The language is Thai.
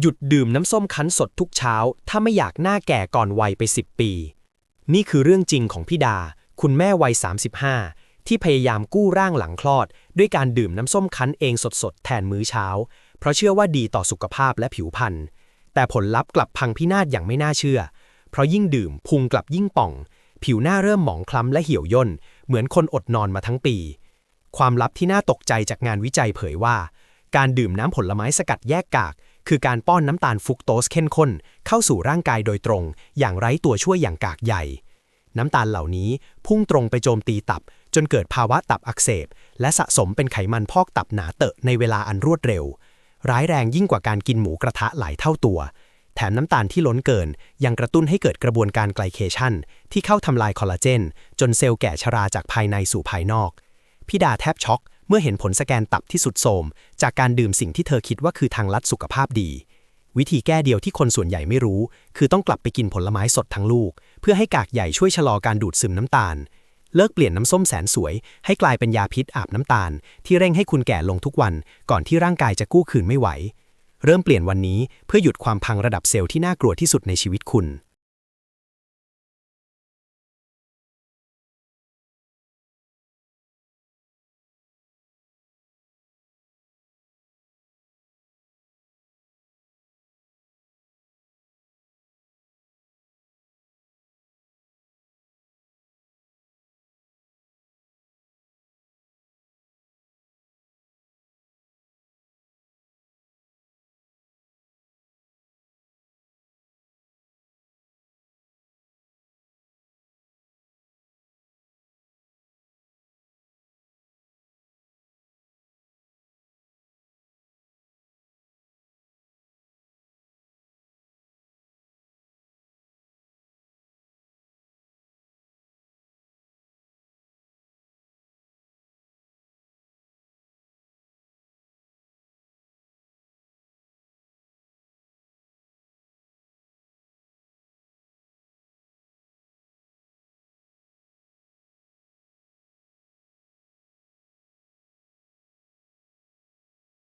หยุดดื่มน้ำส้มคั้นสดทุกเช้า ถ้าไม่อยากหน้าแก่ก่อนวัยไป 10 ปี นี่คือเรื่องจริงของพี่ดา คุณแม่วัย 35 ที่พยายามกู้ร่างหลังคลอด ด้วยการดื่มน้ำส้มคั้นเองสดๆ แทนมื้อเช้า เพราะเชื่อว่าดีต่อสุขภาพและผิวพรรณแต่ผลลัพธ์กลับพังพินาศอย่างไม่น่าเชื่อ เพราะยิ่งดื่มพุงกลับยิ่งป่อง ผิวหน้าเริ่มหมองคล้ำและเหี่ยวย่น เหมือนคนอดนอนมาทั้งปี ความลับที่น่าตกใจจากงานวิจัยเผยว่า การดื่มน้ำผลไม้สกัดแยกกาก คือการป้อนน้ำตาลฟุกโตสเข้มข้น เข้าสู่ร่างกายโดยตรง อย่างไร้ตัวช่วยอย่างกากใหญ่ น้ำตาลเหล่านี้พุ่งตรงไปโจมตีตับ จนเกิดภาวะตับอักเสบ และสะสมเป็นไขมันพอกตับหนาเตอะในเวลาอันรวดเร็ว ร้ายแรงยิ่งกว่าการกินหมูกระทะหลายเท่าตัว แถมน้ำตาลที่ล้นเกิน ยังกระตุ้นให้เกิดกระบวนการไกลเคชันที่เข้าทำลายคอลลาเจน จนเซลล์แก่ชราจากภายในสู่ภายนอกพี่ดาแทบช็อก เมื่อเห็นผลสแกนตับที่สุดโทมจากการดื่มสิ่งที่เธอคิดว่าคือทางลัดสุขภาพดี วิธีแก้เดียวที่คนส่วนใหญ่ไม่รู้ คือต้องกลับไปกินผลไม้สดทั้งลูก เพื่อให้กากใหญ่ช่วยชะลอการดูดซึมน้ำตาล เลิกเปลี่ยนน้ำส้มแสนสวย ให้กลายเป็นยาพิษอาบน้ำตาล ที่เร่งให้คุณแก่ลงทุกวัน ก่อนที่ร่างกายจะกู้คืนไม่ไหว เริ่มเปลี่ยนวันนี้เพื่อหยุดความพังระดับเซลล์ที่น่ากลัวที่สุดในชีวิตคุณ